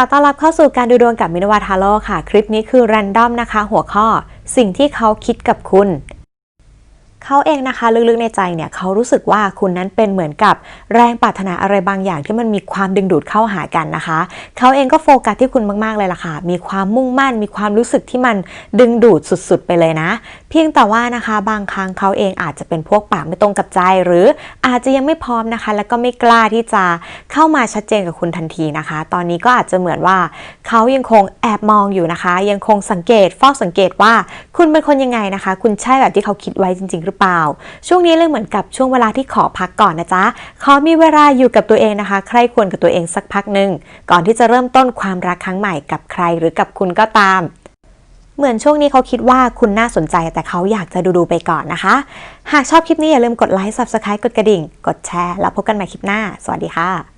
ขอต้อนรับเข้าสู่การดูดวงกับมินวาทาโร่ค่ะ คลิปนี้คือแรนดอมนะคะ หัวข้อ สิ่งที่เขาคิดกับคุณ เขาเองนะคะลึกๆในใจเนี่ยเขารู้สึกว่าคุณนั้นเป็นเหมือนกับแรงปรารถนาอะไรบางอย่างที่มันมีความดึงดูดเข้าหากันนะคะเขาเองก็โฟกัสที่คุณมาก ๆเลยล่ะค่ะ มีความมุ่งมั่น มีความรู้สึกที่มันดึงดูดสุดๆ ไปเลยนะ เพียงแต่ว่านะคะบางครั้งเขาเองอาจจะเป็นพวกปากไม่ตรงกับใจหรืออาจจะยังไม่พร้อมนะคะ แล้วก็ไม่กล้าที่จะเข้ามาชัดเจนกับคุณทันทีนะคะ ตอนนี้ก็อาจจะเหมือนว่าเขายังคงแอบมองอยู่นะคะ ยังคงสังเกตเฝ้าสังเกตว่า คุณเป็นคนยังไงนะคะ คุณใช่แบบที่เขาคิดไว้จริงๆหรือเปล่า ช่วงนี้เลยเหมือนกับช่วงเวลาที่ขอพักก่อนนะจ๊ะ ขอมีเวลาอยู่กับตัวเองนะคะ ใครควรกับตัวเองสักพักหนึ่งก่อนที่จะเริ่มต้นความรักครั้งใหม่กับใครหรือกับคุณก็ตามเหมือนช่วงนี้เขาคิดว่าคุณน่าสนใจแต่เขาอยากจะดูๆไปก่อนนะคะ หากชอบคลิปนี้อย่าลืมกดไลค์ subscribe กดกระดิ่ง กดแชร์ แล้วพบกันใหม่คลิปหน้า สวัสดีค่ะ